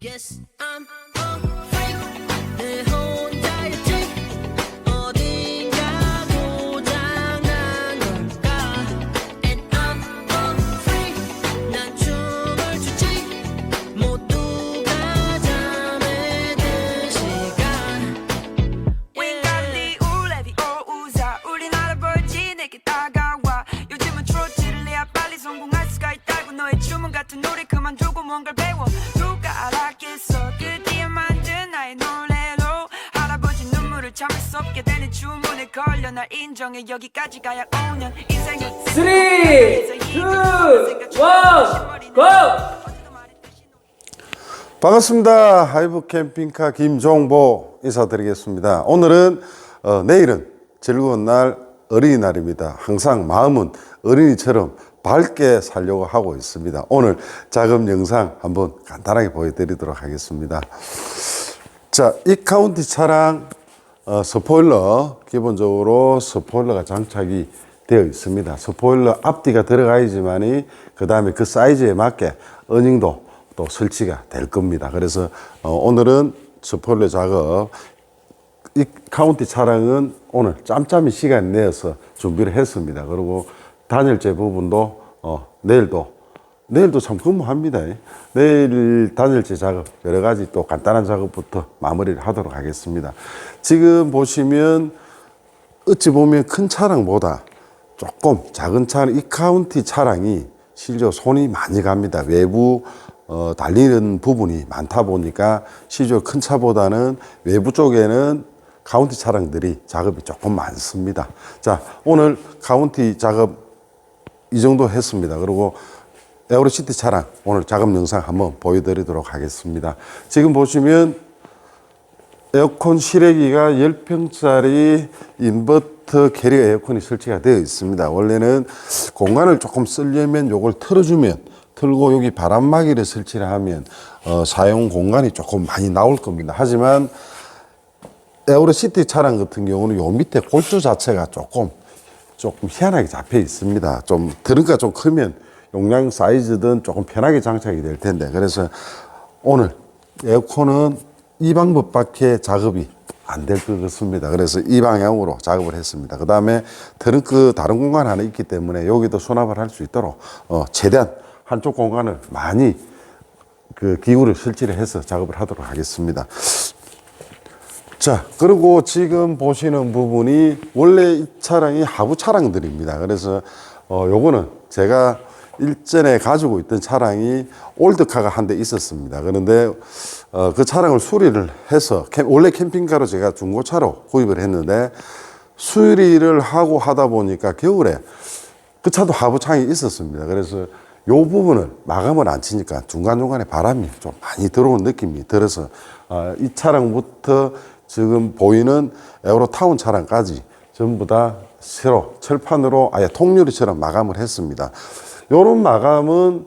Yes, I'm a 걸려 날 인정해 여기까지가 약 5년 인생은 3, 2, 1, GO! 반갑습니다. 하이브 캠핑카 김종보 인사드리겠습니다. 오늘은 어, 내일은 즐거운 날 어린이날입니다. 항상 마음은 어린이처럼 밝게 살려고 하고 있습니다. 오늘 작업 영상 한번 간단하게 보여드리도록 하겠습니다. 자, 이 카운티 차량 어, 스포일러 기본적으로 스포일러가 장착이 되어 있습니다. 스포일러 앞뒤가 들어가야지만이 그 다음에 그 사이즈에 맞게 어닝도 또 설치가 될 겁니다. 그래서 어, 오늘은 스포일러 작업 이 카운티 차량은 오늘 짬짬이 시간 내어서 준비를 했습니다. 그리고 단열재 부분도 어, 내일도 내일도 참 근무합니다. 내일 단열재 작업 여러 가지 또 간단한 작업부터 마무리를 하도록 하겠습니다. 지금 보시면 어찌 보면 큰 차량보다 조금 작은 차량, 이 카운티 차량이 실제로 손이 많이 갑니다. 외부 어, 달리는 부분이 많다 보니까 실제로 큰 차보다는 외부 쪽에는 카운티 차량들이 작업이 조금 많습니다. 자, 오늘 카운티 작업 이 정도 했습니다. 그리고 에어로시티 차량 오늘 작업 영상 한번 보여드리도록 하겠습니다. 지금 보시면 에어컨 실외기가 10평짜리 인버터 캐리어 에어컨이 설치가 되어 있습니다. 원래는 공간을 조금 쓰려면 요걸 틀어주면 틀고 여기 바람막이를 설치를 하면 어, 사용 공간이 조금 많이 나올 겁니다. 하지만 에어로시티 차량 같은 경우는 요 밑에 골조 자체가 조금 조금 희한하게 잡혀 있습니다. 좀 드럼가 좀 크면 용량 사이즈든 조금 편하게 장착이 될 텐데 그래서 오늘 에어컨은 이 방법밖에 작업이 안 될 것 같습니다. 그래서 이 방향으로 작업을 했습니다. 그 다음에 트렁크 다른 공간 하나 있기 때문에 여기도 수납을 할 수 있도록 어, 최대한 한쪽 공간을 많이 그 기구를 설치를 해서 작업을 하도록 하겠습니다. 자, 그리고 지금 보시는 부분이 원래 이 차량이 하부 차량들입니다. 그래서 어 요거는 제가 일전에 가지고 있던 차량이 올드카가 한 대 있었습니다. 그런데 어 그 차량을 수리를 해서 캠- 원래 캠핑카로 제가 중고차로 구입을 했는데 수리를 하고 하다 보니까 겨울에 그 차도 하부 창이 있었습니다. 그래서 요 부분을 마감을 안 치니까 중간중간에 바람이 좀 많이 들어오는 느낌이 들어서 어, 이 차량부터 지금 보이는 에어로타운 차량까지 전부 다 새로 철판으로 아예 통유리처럼 마감을 했습니다. 요런 마감은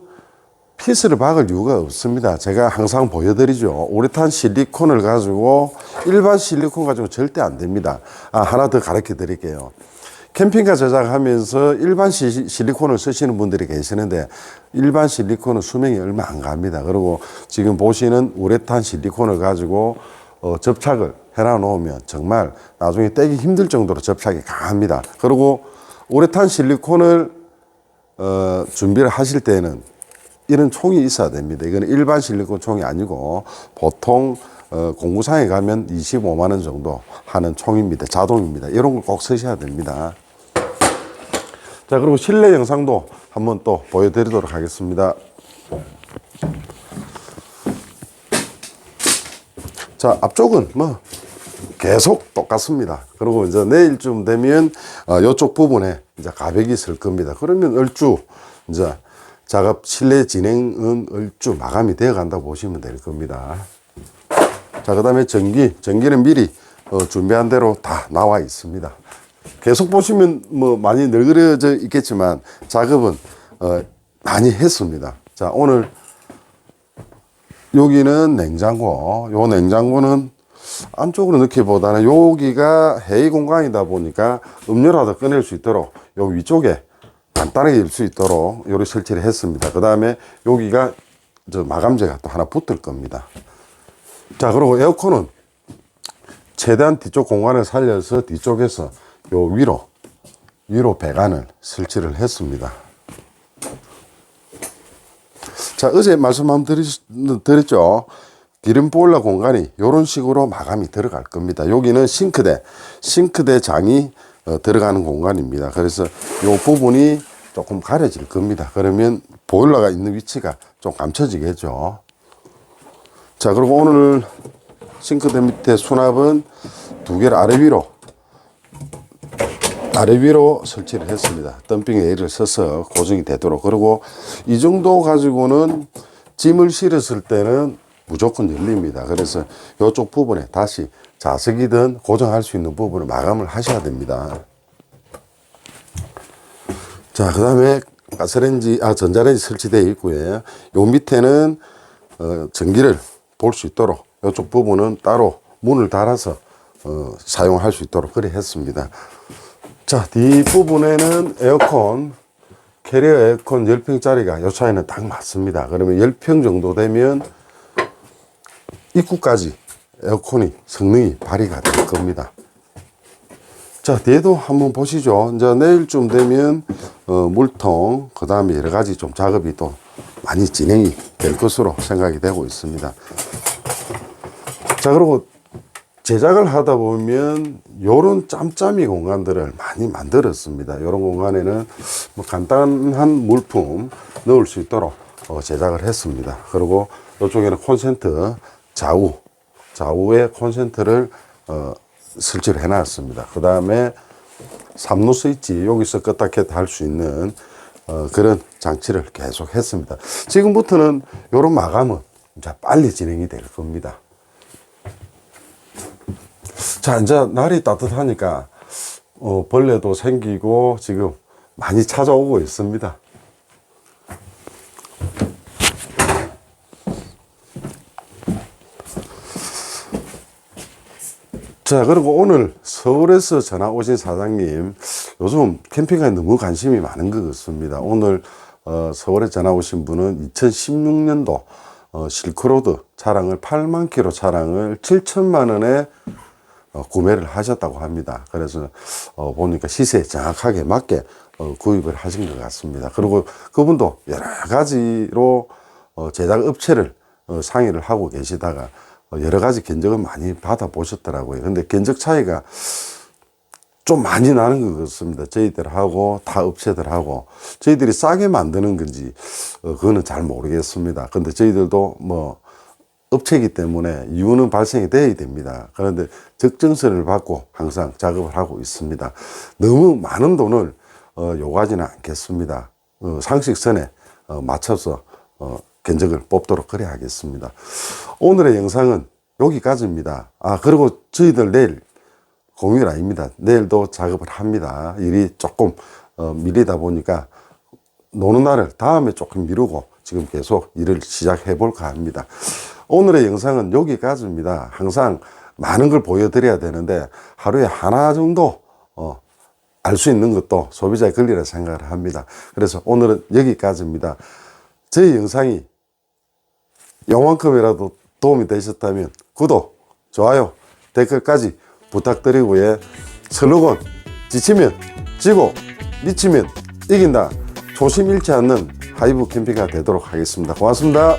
피스를 박을 이유가 없습니다. 제가 항상 보여드리죠. 우레탄 실리콘을 가지고 일반 실리콘 가지고 절대 안 됩니다. 아, 하나 더 가르쳐 드릴게요. 캠핑카 제작하면서 일반 시, 실리콘을 쓰시는 분들이 계시는데 일반 실리콘은 수명이 얼마 안 갑니다. 그리고 지금 보시는 우레탄 실리콘을 가지고 어, 접착을 해놔 놓으면 정말 나중에 떼기 힘들 정도로 접착이 강합니다. 그리고 우레탄 실리콘을 어, 준비를 하실 때는 이런 총이 있어야 됩니다. 이거는 일반 실리콘 총이 아니고 보통 어, 공구상에 가면 25만 원 정도 하는 총입니다. 자동입니다. 이런 걸 꼭 쓰셔야 됩니다. 자, 그리고 실내 영상도 한번 또 보여드리도록 하겠습니다. 자, 앞쪽은 뭐 계속 똑같습니다. 그리고 이제 내일쯤 되면 어, 이쪽 부분에 이제 가벽이 쓸 겁니다. 그러면 얼추 이제 작업 실내 진행은 얼추 마감이 되어 간다고 보시면 될 겁니다. 자, 그 다음에 전기. 전기는 미리 어, 준비한 대로 다 나와 있습니다. 계속 보시면 뭐 많이 널그러져 있겠지만 작업은 어, 많이 했습니다. 자, 오늘 여기는 냉장고. 요 냉장고는 안쪽으로 넣기보다는 여기가 회의 공간이다 보니까 음료라도 꺼낼 수 있도록 요 위쪽에 간단하게 열수 있도록 요리 설치를 했습니다. 그 다음에 여기가 저 마감재가 또 하나 붙을 겁니다. 자, 그리고 에어컨은 최대한 뒤쪽 공간을 살려서 뒤쪽에서 요 위로 위로 배관을 설치를 했습니다. 자, 어제 말씀 한번 드렸죠. 기름 보일러 공간이 이런 식으로 마감이 들어갈 겁니다. 여기는 싱크대, 싱크대 장이 어, 들어가는 공간입니다. 그래서 이 부분이 조금 가려질 겁니다. 그러면 보일러가 있는 위치가 좀 감춰지겠죠. 자, 그리고 오늘 싱크대 밑에 수납은 두 개를 아래 위로 아래 위로 설치를 했습니다. 덤핑 레일을 써서 고정이 되도록. 그리고 이 정도 가지고는 짐을 실었을 때는 무조건 열립니다. 그래서 이쪽 부분에 다시 자석이든 고정할 수 있는 부분을 마감을 하셔야 됩니다. 자, 그 다음에 가스레인지, 아, 전자레인지 설치되어 있고요. 요 밑에는, 어, 전기를 볼 수 있도록 이쪽 부분은 따로 문을 달아서, 어, 사용할 수 있도록 그래 했습니다. 자, 뒷부분에는 에어컨, 캐리어 에어컨 10평짜리가 요 차이는 딱 맞습니다. 그러면 10평 정도 되면 입구까지 에어컨이 성능이 발휘가 될 겁니다. 자, 뒤에도 한번 보시죠. 이제 내일쯤 되면, 어, 물통, 그 다음에 여러 가지 좀 작업이 또 많이 진행이 될 것으로 생각이 되고 있습니다. 자, 그리고 제작을 하다 보면 요런 짬짬이 공간들을 많이 만들었습니다. 요런 공간에는 뭐 간단한 물품 넣을 수 있도록 어, 제작을 했습니다. 그리고 이쪽에는 콘센트 좌우, 좌우에 콘센트를 어, 설치를 해놨습니다. 그 다음에 삼루 스위치 여기서 껐다 켰다 할 수 있는 어, 그런 장치를 계속 했습니다. 지금부터는 요런 마감은 이제 빨리 진행이 될 겁니다. 자, 이제 날이 따뜻하니까, 어, 벌레도 생기고 지금 많이 찾아오고 있습니다. 자, 그리고 오늘 서울에서 전화 오신 사장님, 요즘 캠핑카에 너무 관심이 많은 것 같습니다. 오늘, 어, 서울에 전화 오신 분은 2016년도, 어, 실크로드 차량을 8만 킬로 차량을 7천만 원에 어, 구매를 하셨다고 합니다. 그래서 어, 보니까 시세에 정확하게 맞게 어, 구입을 하신 것 같습니다. 그리고 그분도 여러 가지로 어, 제작 업체를 어, 상의를 하고 계시다가 어, 여러 가지 견적을 많이 받아 보셨더라고요. 근데 견적 차이가 좀 많이 나는 것 같습니다. 저희들하고 타 업체들하고 저희들이 싸게 만드는 건지 어, 그거는 잘 모르겠습니다. 근데 저희들도 뭐 업체이기 때문에 이유는 발생이 돼야 됩니다. 그런데 적정선을 받고 항상 작업을 하고 있습니다. 너무 많은 돈을 어, 요구하지는 않겠습니다. 어, 상식선에 어, 맞춰서 어, 견적을 뽑도록 그래 하겠습니다. 오늘의 영상은 여기까지입니다. 아 그리고 저희들 내일 공휴일 아닙니다. 내일도 작업을 합니다. 일이 조금 어, 밀리다 보니까 노는 날을 다음에 조금 미루고 지금 계속 일을 시작해 볼까 합니다. 오늘의 영상은 여기까지입니다. 항상 많은 걸 보여드려야 되는데 하루에 하나 정도 어, 알 수 있는 것도 소비자의 권리라 생각을 합니다. 그래서 오늘은 여기까지입니다. 저희 영상이 요만큼이라도 도움이 되셨다면 구독, 좋아요, 댓글까지 부탁드리고요. 슬로건 지치면 지고 미치면 이긴다. 조심 잃지 않는 하이브 캠핑가 되도록 하겠습니다. 고맙습니다.